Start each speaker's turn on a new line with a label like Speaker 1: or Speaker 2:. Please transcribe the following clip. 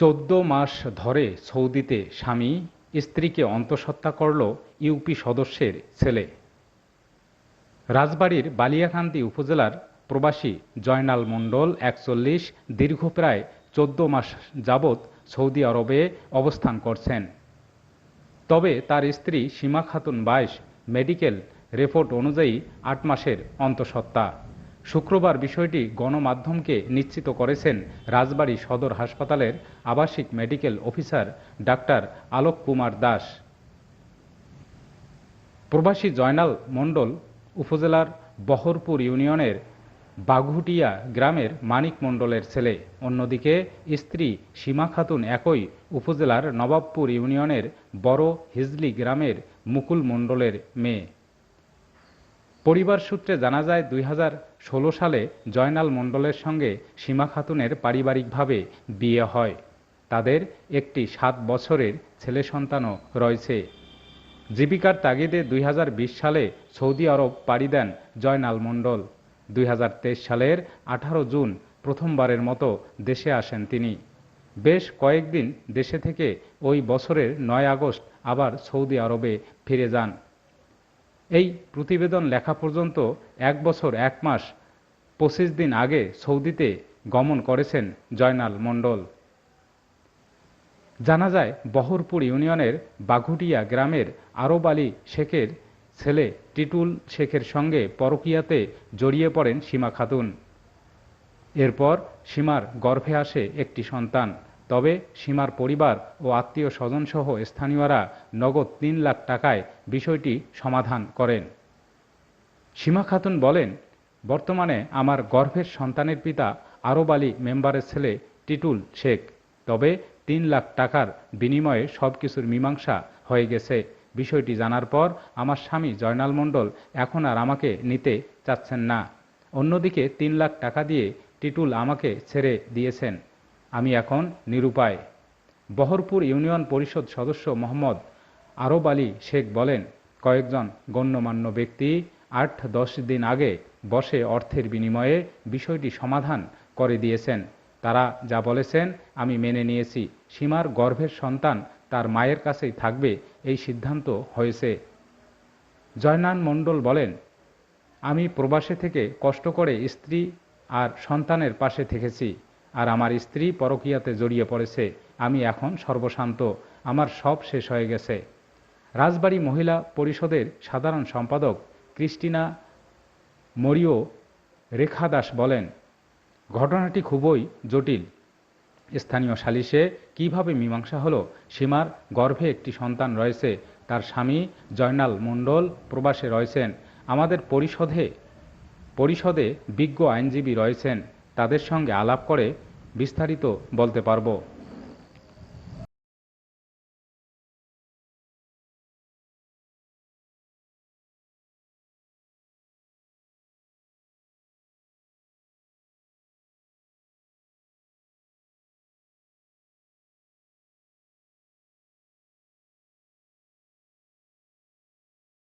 Speaker 1: চোদ্দ মাস ধরে সৌদিতে স্বামী স্ত্রীকে অন্তঃসত্ত্বা করল ইউপি সদস্যের ছেলে। রাজবাড়ীর বালিয়াকান্দি উপজেলার প্রবাসী জয়নাল মণ্ডল একচল্লিশ দীর্ঘ প্রায় চোদ্দ মাস যাবৎ সৌদি আরবে অবস্থান করছেন। তবে তার স্ত্রী সীমা খাতুন বাইশ মেডিকেল রিপোর্ট অনুযায়ী আট মাসের অন্তঃসত্ত্বা। শুক্রবার বিষয়টি গণমাধ্যমকে নিশ্চিত করেছেন রাজবাড়ী সদর হাসপাতালের আবাসিক medical officer doctor Alok Kumar Das. প্রবাসী জয়নাল মণ্ডল উপজেলার বহরপুর ইউনিয়নের বাঘুটিয়া গ্রামের মানিক মণ্ডলের ছেলে। অন্যদিকে স্ত্রী সীমা খাতুন একই উপজেলার নবাবপুর ইউনিয়নের বড় হিজলি গ্রামের মুকুল মণ্ডলের মেয়ে। পরিবার সূত্রে জানা যায়, দুই হাজার ষোলো সালে জয়নাল মণ্ডলের সঙ্গে সীমা খাতুনের পারিবারিকভাবে বিয়ে হয়। তাদের একটি সাত বছরের ছেলে সন্তানও রয়েছে। জীবিকার তাগিদে দুই হাজার বিশ সালে সৌদি আরব পাড়ি দেন জয়নাল মণ্ডল। দুই হাজার তেইশ সালের আঠারো জুন প্রথমবারের মতো দেশে আসেন তিনি। বেশ কয়েকদিন দেশে থেকে ওই বছরের নয় আগস্ট আবার সৌদি আরবে ফিরে যান। এই প্রতিবেদন লেখা পর্যন্ত এক বছর, এক মাস, পঁচিশ দিন আগে সৌদিতে গমন করেছেন জয়নাল মণ্ডল। জানা যায় বহরপুর ইউনিয়নের বাঘুটিয়া গ্রামের আরব আলী শেখের ছেলে টিটুল শেখের সঙ্গে পরকিয়াতে জড়িয়ে পড়েন সীমা খাতুন। এরপর সীমার গর্ভে আসে একটি সন্তান। তবে সীমার পরিবার ও আত্মীয় স্বজনসহ স্থানীয়রা নগদ তিন লাখ টাকায় বিষয়টি সমাধান করেন। সীমা খাতুন বলেন, বর্তমানে আমার গর্ভের সন্তানের পিতা আরব আলী মেম্বারের ছেলে টিটুল শেখ। তবে তিন লাখ টাকার বিনিময়ে সব কিছুর মীমাংসা হয়ে গেছে। বিষয়টি জানার পর আমার স্বামী জয়নাল মণ্ডল এখন আর আমাকে নিতে চাচ্ছেন না। অন্যদিকে তিন লাখ টাকা দিয়ে টিটুল আমাকে ছেড়ে দিয়েছেন। আমি এখন নিরুপায়। বহরপুর ইউনিয়ন পরিষদ সদস্য মোহাম্মদ আরব আলী শেখ বলেন, কয়েকজন গণ্যমান্য ব্যক্তি আট দশ দিন আগে বসে অর্থের বিনিময়ে বিষয়টি সমাধান করে দিয়েছেন। তারা যা বলেছেন আমি মেনে নিয়েছি। সীমার গর্ভের সন্তান তার মায়ের কাছেই থাকবে, এই সিদ্ধান্ত হয়েছে। জয়নান মণ্ডল বলেন, আমি প্রবাসে থেকে কষ্ট করে স্ত্রী আর সন্তানের পাশে থেকেছি। আর আমার স্ত্রী পরকীয়াতে জড়িয়ে পড়েছে। আমি এখন সর্বশান্ত। আমার সব শেষ হয়ে গেছে। রাজবাড়ী মহিলা পরিষদের সাধারণ সম্পাদক ক্রিস্টিনা মরিও রেখা দাস বলেন, ঘটনাটি খুবই জটিল। স্থানীয় সালিশে কীভাবে মীমাংসা হলো সীমার গর্ভে একটি সন্তান রয়েছে, তার স্বামী জয়নাল মণ্ডল প্রবাসে রয়েছেন, আমাদের পরিষদে পরিষদে বিজ্ঞ আইনজীবী রয়েছেন তাদের সঙ্গে আলাপ করে বিস্তারিত বলতে পারব।